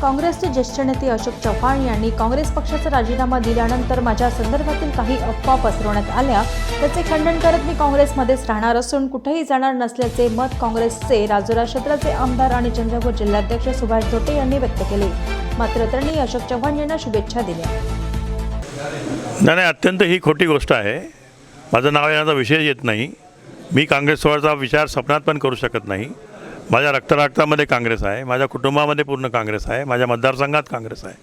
काँग्रेसचे ज्येष्ठ नेते अशोक चव्हाण यांनी काँग्रेस पक्षाचा राजीनामा दिल्यानंतर माझ्या संदर्भातील काही अफवा पसरवण्यात आल्या. त्याचे खंडन करत मी काँग्रेसमध्येच राहणार असून कुठेही जाणार नसल्याचे मत काँग्रेसचे राजुरा क्षेत्राचे आमदार आणि चंद्रपूर जिल्हाध्यक्ष सुभाष धोटे यांनी व्यक्त केले. मात्र त्यांनी अशोक चव्हाण यांना शुभेच्छा दिल्या. नाही अत्यंत ही खोटी गोष्ट आहे. माझं नाव येण्याचा विषय येत नाही. मी काँग्रेसवरचा विचार स्वप्नात पण करू शकत नाही. माझ्या रक्तराक्तामध्ये काँग्रेस आहे माझ्या कुटुंबामध्ये पूर्ण काँग्रेस आहे माझ्या मतदारसंघात काँग्रेस आहे.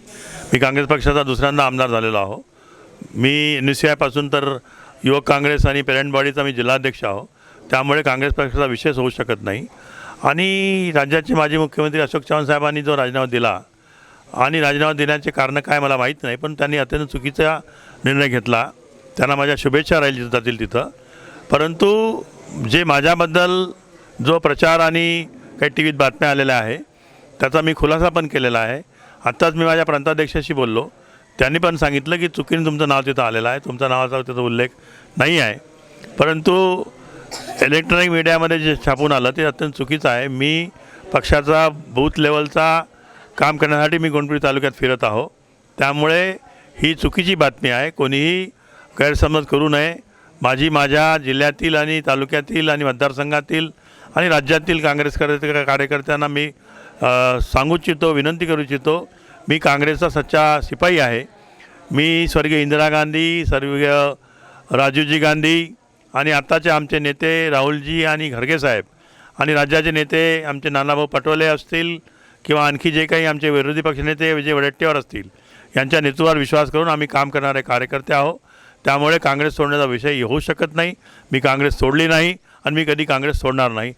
मी काँग्रेस पक्षाचा दुसऱ्यांदा आमदार झालेलो आहो. मी एन सी आयपासून तर युवक काँग्रेस आणि पेरेंट बॉडीचा मी जिल्हाध्यक्ष आहो. त्यामुळे काँग्रेस पक्षाचा विशेष होऊ शकत नाही. आणि राज्याचे माजी मुख्यमंत्री अशोक चव्हाण साहेबांनी जो राजीनामा दिला आणि राजीनामा देण्याचे कारणं काय मला माहीत नाही पण त्यांनी अत्यंत चुकीचा निर्णय घेतला. त्यांना माझ्या शुभेच्छा राहील जातील तिथं. परंतु जे माझ्याबद्दल जो प्रचार आणि काही टी व्हीत बातम्या आलेल्या आहे त्याचा मी खुलासा पण केलेला आहे. आत्ताच मी माझ्या प्रांताध्यक्षाशी बोललो. त्यांनी पण सांगितलं की चुकीने तुमचं नाव तिथं आलेलं आहे. तुमच्या नावाचा तिथं उल्लेख नाही आहे. परंतु इलेक्ट्रॉनिक मीडियामध्ये जे छापून आलं ते अत्यंत चुकीचं आहे. मी पक्षाचा बूथ लेवलचा काम करण्यासाठी मी गोंडपुरी तालुक्यात फिरत आहो. त्यामुळे ही चुकीची बातमी आहे. कोणीही गैरसमज करू नये. माझी माझ्या जिल्ह्यातील आणि तालुक्यातील आणि मतदारसंघातील आणि राज्यातील काँग्रेस कार्यकर्त्यांना मी सांगू इच्छितो विनंती करू इच्छितो मी काँग्रेसचा सच्चा शिपाई आहे. मी स्वर्गीय इंदिरा गांधी स्वर्गीय राजीवजी गांधी आणि आत्ताचे आमचे नेते राहुलजी आणि घरगे साहेब आणि राज्याचे नेते आमचे नानाभाऊ पटोले असतील किंवा आणखी जे काही आमचे विरोधी पक्षनेते विजय वडेट्टीवार असतील यांच्या नेतृत्वावर विश्वास करून आम्ही काम करणारे कार्यकर्ते आहोत. त्यामुळे काँग्रेस सोडण्याचा विषय होऊ शकत नाही. मी काँग्रेस सोडली नाही. आणि मी कधी काँग्रेस सोडणार नाही.